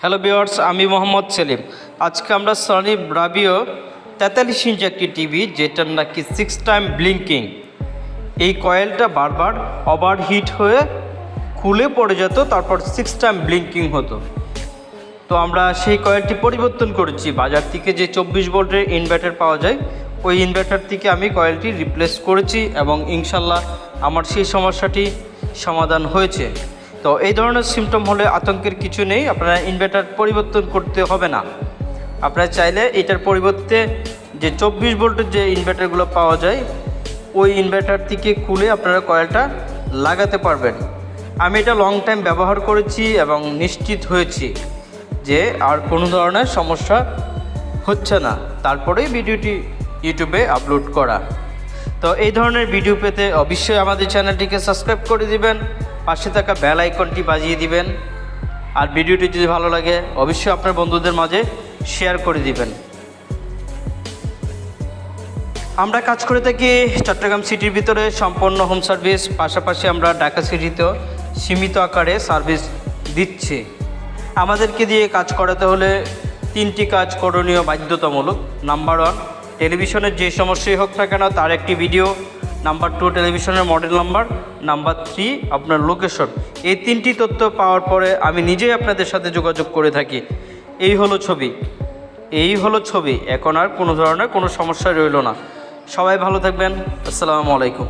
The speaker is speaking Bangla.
হ্যালো বিওয়ার্স আমি মোহাম্মদ সেলিম। আজকে আমরা সনি ব্রাবিও তেতাল্লিশ ইঞ্চ একটি টিভি যেটার নাকি সিক্স টাইম ব্লিঙ্কিং এই কয়েলটা বারবার ওভার হিট হয়ে খুলে পড়ে যেত, তারপর সিক্স টাইম ব্লিঙ্কিং হতো। তো আমরা সেই কয়েলটি পরিবর্তন করেছি। বাজার থেকে যে চব্বিশ ভোল্টের ইনভার্টার পাওয়া যায়, ওই ইনভার্টার থেকে আমি কয়েলটি রিপ্লেস করেছি এবং ইনশাল্লাহ আমার সেই সমস্যাটি সমাধান হয়েছে। তো এই ধরনের সিমটম হলে আতঙ্কের কিছু নেই, আপনারা ইনভার্টার পরিবর্তন করতে হবে না। আপনারা চাইলে এটার পরিবর্তে যে চব্বিশ ভোল্টের যে ইনভার্টারগুলো পাওয়া যায়, ওই ইনভার্টার থেকে খুলে আপনারা কয়েলটা লাগাতে পারবেন। আমি এটা লং টাইম ব্যবহার করেছি এবং নিশ্চিত হয়েছি যে আর কোনো ধরনের সমস্যা হচ্ছে না। তারপরেই ভিডিওটি ইউটিউবে আপলোড করা। তো এই ধরনের ভিডিও পেতে অবশ্যই আমাদের চ্যানেলটিকে সাবস্ক্রাইব করে দিবেন। পাশে থাকা বেল আইকনটি বাজিয়ে দিবেন। আর ভিডিওটি যদি ভালো লাগে, অবশ্যই আপনার বন্ধুদের মাঝে শেয়ার করে দিবেন। আমরা কাজ করে থাকি চট্টগ্রাম সিটির ভিতরে সম্পন্ন হোম সার্ভিস পাশাপাশি আমরা ঢাকা সিটিতেও সীমিত আকারে সার্ভিস দিচ্ছি। আমাদেরকে দিয়ে কাজ করাতে হলে তিনটি কাজ করণীয় বাধ্যতামূলক। নাম্বার ওয়ান টেলিভিশনের যে সমস্যাই হোক না কেন, তার একটি ভিডিও নাম্বার টু টেলিভিশনের মডেল নাম্বার নাম্বার থ্রি আপনার লোকেশন এই তিনটি তথ্য পাওয়ার পরে আমি নিজেই আপনাদের সাথে যোগাযোগ করে থাকি। এই হলো ছবি। এই হলো ছবি। এখন আর কোনো ধরনের কোনো সমস্যা রইল না। সবাই ভালো থাকবেন। আসসালামু আলাইকুম।